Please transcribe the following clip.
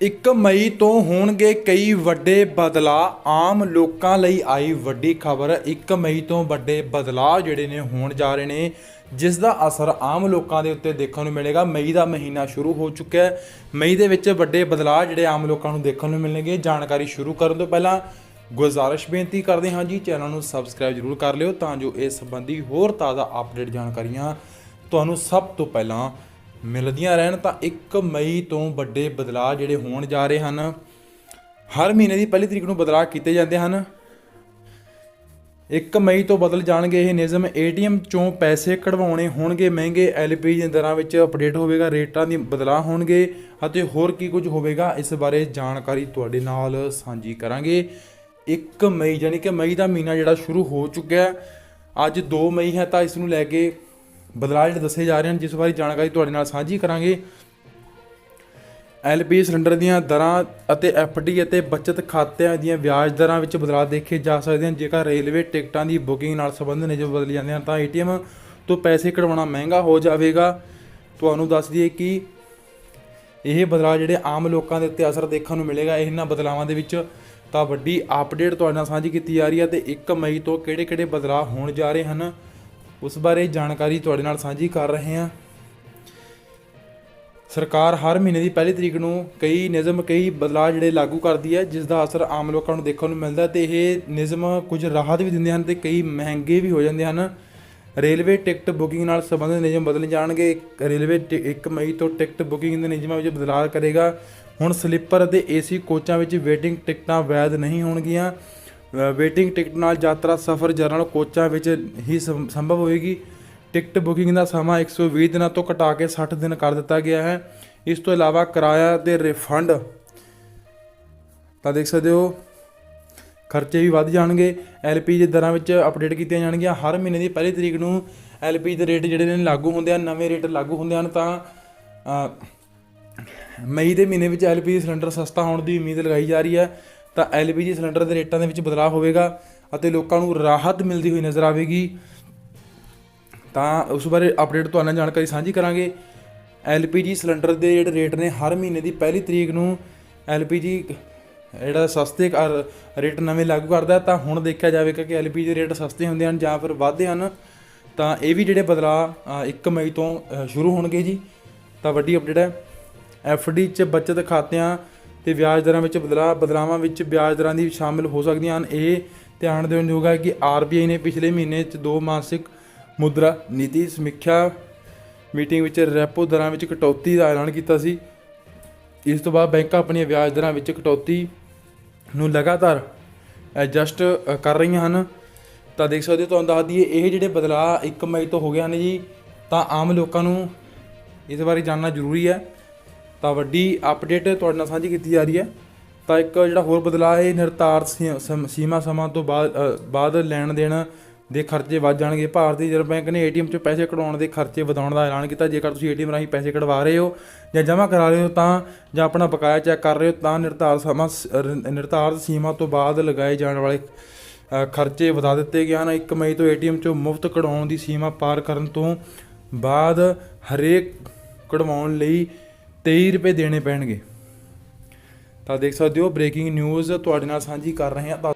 1 ਮਈ ਤੋਂ ਹੋਣਗੇ ਕਈ ਵੱਡੇ ਬਦਲਾਅ। ਆਮ ਲੋਕਾਂ ਲਈ ਆਈ ਵੱਡੀ ਖਬਰ 1 ਮਈ ਤੋਂ ਵੱਡੇ ਬਦਲਾਅ ਜਿਹੜੇ ਨੇ ਹੋਣ ਜਾ ਰਹੇ ਨੇ, ਜਿਸ ਦਾ ਅਸਰ ਆਮ ਲੋਕਾਂ ਦੇ ਉੱਤੇ ਦੇਖਣ ਨੂੰ ਮਿਲੇਗਾ। ਮਈ ਦਾ ਮਹੀਨਾ ਸ਼ੁਰੂ ਹੋ ਚੁੱਕਿਆ ਹੈ। ਮਈ ਦੇ ਵਿੱਚ ਵੱਡੇ ਬਦਲਾਅ ਜਿਹੜੇ ਆਮ ਲੋਕਾਂ ਨੂੰ ਦੇਖਣ ਨੂੰ ਮਿਲਣਗੇ। ਜਾਣਕਾਰੀ ਸ਼ੁਰੂ ਕਰਨ ਤੋਂ ਪਹਿਲਾਂ ਗੁਜ਼ਾਰਿਸ਼ ਬੇਨਤੀ ਕਰਦੇ ਹਾਂ ਜੀ, ਚੈਨਲ ਨੂੰ ਸਬਸਕ੍ਰਾਈਬ ਜ਼ਰੂਰ ਕਰ ਲਿਓ ਤਾਂ ਜੋ ਇਸ ਸੰਬੰਧੀ ਹੋਰ ਤਾਜ਼ਾ ਅਪਡੇਟ ਜਾਣਕਾਰੀਆਂ ਤੁਹਾਨੂੰ ਸਭ ਤੋਂ ਪਹਿਲਾਂ ਮਿਲਦੀਆਂ ਰਹਿਣ ਤਾਂ 1 ਮਈ ਤੋਂ ਵੱਡੇ ਬਦਲਾਅ ਜਿਹੜੇ ਹੋਣ ਜਾ ਰਹੇ ਹਨ। ਹਰ ਮਹੀਨੇ ਦੀ ਪਹਿਲੀ ਤਰੀਕ ਨੂੰ ਬਦਲਾਅ ਕੀਤੇ ਜਾਂਦੇ ਹਨ। 1 ਮਈ ਤੋਂ ਬਦਲ ਜਾਣਗੇ ਇਹ ਨਿਯਮ। ਏਟੀਐਮ ਚੋਂ ਪੈਸੇ ਕਢਵਾਉਣੇ ਹੋਣਗੇ। ਮਹਿੰਗੇ ਐਲਪੀਜੀ ਦੀਆਂ ਦਰਾਂ ਵਿੱਚ ਅਪਡੇਟ ਹੋਵੇਗਾ। ਰੇਟਾਂ ਦੀ ਬਦਲਾਅ ਹੋਣਗੇ ਅਤੇ ਹੋਰ ਕੀ ਕੁਝ ਹੋਵੇਗਾ, ਇਸ ਬਾਰੇ ਜਾਣਕਾਰੀ ਤੁਹਾਡੇ ਨਾਲ ਸਾਂਝੀ ਕਰਾਂਗੇ। 1 ਮਈ, ਯਾਨੀ ਕਿ ਮਈ ਦਾ ਮਹੀਨਾ ਜਿਹੜਾ ਸ਼ੁਰੂ ਹੋ ਚੁੱਕਿਆ। ਹੈ ਅੱਜ 2 ਮਈ ਹੈ ਤਾਂ ਇਸ ਨੂੰ ਲੈ ਕੇ ਬਦਲਾਅ ਜਿਹੜੇ ਦੱਸੇ ਜਾ ਰਹੇ ਹਨ, ਜਿਸ ਬਾਰੇ ਜਾਣਕਾਰੀ ਤੁਹਾਡੇ ਨਾਲ ਸਾਂਝੀ ਕਰਾਂਗੇ। ਐਲਪੀ ਸਿਲੰਡਰ ਦੀਆਂ ਦਰਾਂ ਅਤੇ ਐਫਡੀ ਅਤੇ ਬਚਤ ਖਾਤਿਆਂ ਦੀਆਂ ਵਿਆਜ ਦਰਾਂ ਵਿੱਚ ਬਦਲਾਅ ਦੇਖੇ ਜਾ ਸਕਦੇ ਹਨ। ਜੇਕਰ ਰੇਲਵੇ ਟਿਕਟਾਂ ਦੀ ਬੁਕਿੰਗ ਨਾਲ ਸੰਬੰਧਿਤ ਨਿਯਮ ਬਦਲ ਜਾਂਦੇ ਹਨ, ਤਾਂ ਏਟੀਐਮ ਤੋਂ ਪੈਸੇ ਕਢਵਾਉਣਾ ਮਹਿੰਗਾ ਹੋ ਜਾਵੇਗਾ। ਤੁਹਾਨੂੰ ਦੱਸ ਦਈਏ ਕਿ ਇਹ ਬਦਲਾਅ ਜਿਹੜੇ ਆਮ ਲੋਕਾਂ ਦੇ ਉੱਤੇ ਅਸਰ ਦੇਖਣ ਨੂੰ ਮਿਲੇਗਾ ਇਹਨਾਂ ਬਦਲਾਵਾਂ ਦੇ ਵਿੱਚ ਤਾਂ ਵੱਡੀ ਅਪਡੇਟ ਤੁਹਾਡੇ ਨਾਲ ਸਾਂਝੀ ਕੀਤੀ ਜਾ ਰਹੀ ਹੈ ਤੇ 1 ਮਈ ਤੋਂ ਕਿਹੜੇ-ਕਿਹੜੇ ਬਦਲਾਅ ਹੋਣ ਜਾ ਰਹੇ ਹਨ। ਉਸ ਬਾਰੇ ਜਾਣਕਾਰੀ ਤੁਹਾਡੇ ਨਾਲ ਸਾਂਝੀ ਕਰ ਰਹੇ ਹਾਂ। ਸਰਕਾਰ ਹਰ ਮਹੀਨੇ ਦੀ ਪਹਿਲੀ ਤਰੀਕ ਨੂੰ ਕਈ ਨਿਯਮ, ਕਈ ਬਦਲਾਅ ਜਿਹੜੇ ਲਾਗੂ ਕਰਦੀ ਹੈ ਜਿਸ ਦਾ ਅਸਰ ਆਮ ਲੋਕਾਂ ਨੂੰ ਦੇਖਣ ਨੂੰ ਮਿਲਦਾ ਹੈ ਤੇ ਇਹ ਨਿਯਮ ਕੁਝ ਰਾਹਤ ਵੀ ਦਿੰਦੇ ਹਨ ਤੇ ਕਈ ਮਹਿੰਗੇ ਵੀ ਹੋ ਜਾਂਦੇ ਹਨ। ਰੇਲਵੇ ਟਿਕਟ ਬੁਕਿੰਗ ਨਾਲ ਸੰਬੰਧਿਤ ਨਿਯਮ ਬਦਲੇ ਜਾਣਗੇ। ਰੇਲਵੇ 1 ਮਈ ਤੋਂ ਟਿਕਟ ਬੁਕਿੰਗ ਦੇ ਨਿਯਮਾਂ ਵਿੱਚ ਬਦਲਾਅ ਕਰੇਗਾ। ਹੁਣ ਸਲੀਪਰ ਅਤੇ ਏਸੀ ਕੋਚਾਂ ਵਿੱਚ ਵੇਟਿੰਗ ਟਿਕਟਾਂ ਵੈਧ ਨਹੀਂ ਹੋਣਗੀਆਂ। ਵੇਟਿੰਗ ਟਿਕਟ ਨਾਲ ਯਾਤਰਾ ਸਫ਼ਰ ਜਨਰਲ ਕੋਚਾਂ ਵਿੱਚ ਹੀ ਸੰ- ਸੰਭਵ ਹੋਏਗੀ। ਟਿਕਟ ਬੁਕਿੰਗ ਦਾ ਸਮਾਂ 120 ਦਿਨਾਂ ਤੋਂ ਘਟਾ ਕੇ 60 ਦਿਨ ਕਰ ਦਿੱਤਾ ਗਿਆ ਹੈ। ਇਸ ਤੋਂ ਇਲਾਵਾ ਕਿਰਾਇਆ ਤੇ ਰਿਫੰਡ ਤਾਂ ਦੇਖ ਸਕਦੇ ਹੋ, ਖਰਚੇ ਵੀ ਵੱਧ ਜਾਣਗੇ। ਐਲਪੀ ਦੇ ਦਰਾਂ ਵਿੱਚ ਅਪਡੇਟ ਕੀਤੀਆਂ ਜਾਣਗੀਆਂ। ਹਰ ਮਹੀਨੇ ਦੀ ਪਹਿਲੀ ਤਰੀਕ ਨੂੰ ਐਲਪੀ ਦੇ ਰੇਟ ਜਿਹੜੇ ਨੇ ਲਾਗੂ ਹੁੰਦੇ ਹਨ ਨਵੇਂ ਰੇਟ ਲਾਗੂ ਹੁੰਦੇ ਹਨ ਤਾਂ ਮਈ ਦੇ ਮਹੀਨੇ ਵਿੱਚ ਐਲਪੀਜੀ ਸਿਲੰਡਰ ਸਸਤਾ ਹੋਣ ਦੀ ਉਮੀਦ ਲਗਾਈ ਜਾ ਰਹੀ ਹੈ। ਤਾਂ ਐਲਪੀਜੀ ਸਿਲੰਡਰ ਦੇ ਰੇਟਾਂ ਦੇ ਵਿੱਚ ਬਦਲਾਅ ਹੋਵੇਗਾ ਅਤੇ ਲੋਕਾਂ ਨੂੰ ਰਾਹਤ ਮਿਲਦੀ ਹੋਈ ਨਜ਼ਰ ਆਵੇਗੀ। ਤਾਂ ਉਸ ਬਾਰੇ ਅਪਡੇਟ ਤੁਹਾਨੂੰ ਜਾਣਕਾਰੀ ਸਾਂਝੀ ਕਰਾਂਗੇ। ਐਲਪੀਜੀ ਸਿਲੰਡਰ ਦੇ ਜਿਹੜੇ ਰੇਟ ਨੇ ਹਰ ਮਹੀਨੇ ਦੀ ਪਹਿਲੀ ਤਰੀਕ ਨੂੰ ਐਲਪੀਜੀ ਜਿਹੜਾ ਸਸਤੇ ਕਰ ਰੇਟ ਨਵੇਂ ਲਾਗੂ ਕਰਦਾ ਤਾਂ ਹੁਣ ਦੇਖਿਆ ਜਾਵੇਗਾ ਕਿ ਐਲਪੀਜੀ ਦੇ ਰੇਟ ਸਸਤੇ ਹੁੰਦੇ ਹਨ ਜਾਂ ਫਿਰ ਵੱਧਦੇ ਹਨ। ਤਾਂ ਇਹ ਵੀ ਜਿਹੜੇ ਬਦਲਾਅ 1 ਮਈ ਤੋਂ ਸ਼ੁਰੂ ਹੋਣਗੇ ਜੀ। ਤਾਂ ਵੱਡੀ ਅਪਡੇਟ ਹੈ। ਐਫਡੀ 'ਚ ਬਚਤ ਖਾਤਿਆਂ ਤੇ ਵਿਆਜ ਦਰਾਂ ਵਿੱਚ ਬਦਲਾਅ ਬਦਲਾਵਾਂ ਵਿੱਚ ਵਿਆਜ ਦਰਾਂ ਦੀ ਸ਼ਾਮਿਲ ਹੋ ਸਕਦੀਆਂ ਹਨ। ਇਹ ਧਿਆਨ ਦੇਣ ਯੋਗ ਹੈ ਕਿ ਆਰਬੀਆਈ ਨੇ ਪਿਛਲੇ ਮਹੀਨੇ 'ਚ ਦੋ ਮਾਸਿਕ ਮੁਦਰਾ ਨੀਤੀ ਸਮੀਖਿਆ ਮੀਟਿੰਗ ਵਿੱਚ ਰੈਪੋ ਦਰਾਂ ਵਿੱਚ ਕਟੌਤੀ ਦਾ ਐਲਾਨ ਕੀਤਾ ਸੀ। ਇਸ ਤੋਂ ਬਾਅਦ ਬੈਂਕਾਂ ਆਪਣੀਆਂ ਵਿਆਜ ਦਰਾਂ ਵਿੱਚ ਕਟੌਤੀ ਨੂੰ ਲਗਾਤਾਰ ਐਡਜਸਟ ਕਰ ਰਹੀਆਂ ਹਨ। ਤਾਂ ਦੇਖ ਸਕਦੇ ਹੋ, ਤੁਹਾਨੂੰ ਦੱਸ ਦਈਏ, ਇਹ ਜਿਹੜੇ ਬਦਲਾਅ 1 ਮਈ ਤੋਂ ਹੋ ਗਏ ਹਨ ਜੀ, ਤਾਂ ਆਮ ਲੋਕਾਂ ਨੂੰ ਇਸ ਬਾਰੇ ਜਾਣਨਾ ਜ਼ਰੂਰੀ ਹੈ। ਤਾਂ ਵੱਡੀ ਅਪਡੇਟ ਤੁਹਾਡੇ ਨਾਲ ਸਾਂਝੀ ਕੀਤੀ ਜਾ ਰਹੀ ਹੈ। ਤਾਂ ਇੱਕ ਜਿਹੜਾ ਹੋਰ ਬਦਲਾਅ ਹੈ ਨਿਰਧਾਰਤ ਸੀ- ਸਮ- ਸੀਮਾ ਸਮਾਂ ਤੋਂ ਬਾਅਦ ਬਾਅਦ ਲੈਣ ਦੇਣ ਦੇ ਖਰਚੇ ਵੱਧ ਜਾਣਗੇ। ਭਾਰਤੀ ਰਿਜ਼ਰਵ ਬੈਂਕ ਨੇ ਏਟੀਐਮ 'ਚ ਪੈਸੇ ਕਢਾਉਣ ਦੇ ਖਰਚੇ ਵਧਾਉਣ ਦਾ ਐਲਾਨ ਕੀਤਾ। ਜੇਕਰ ਤੁਸੀਂ ਏਟੀਐਮ ਰਾਹੀਂ ਪੈਸੇ ਕਢਵਾ ਰਹੇ ਹੋ ਜਾਂ ਜਮ੍ਹਾਂ ਕਰਾ ਰਹੇ ਹੋ ਤਾਂ, ਜਾਂ ਆਪਣਾ ਬਕਾਇਆ ਚੈੱਕ ਕਰ ਰਹੇ ਹੋ ਤਾਂ ਨਿਰਧਾਰਤ ਸਮਾਂ ਸ- ਨਿਰਧਾਰਤ ਸੀਮਾ ਤੋਂ ਬਾਅਦ ਲਗਾਏ ਜਾਣ ਵਾਲੇ ਖਰਚੇ ਵਧਾ ਦਿੱਤੇ ਗਏ ਹਨ। 1 ਮਈ ਤੋਂ ਏਟੀਐਮ 'ਚੋਂ ਮੁਫਤ ਕਢਵਾਉਣ ਦੀ ਸੀਮਾ ਪਾਰ ਕਰਨ ਤੋਂ ਬਾਅਦ ਹਰੇਕ ਕਢਵਾਉਣ ਲਈ 23 ਰੁਪਏ ਦੇਣੇ ਪੈਣਗੇ। ਤਾਂ ਦੇਖ ਸਕਦੇ ਹੋ ਬ੍ਰੇਕਿੰਗ ਨਿਊਜ਼ ਤੁਹਾਡੇ ਨਾਲ ਸਾਂਝੀ ਕਰ ਰਹੇ ਹਾਂ।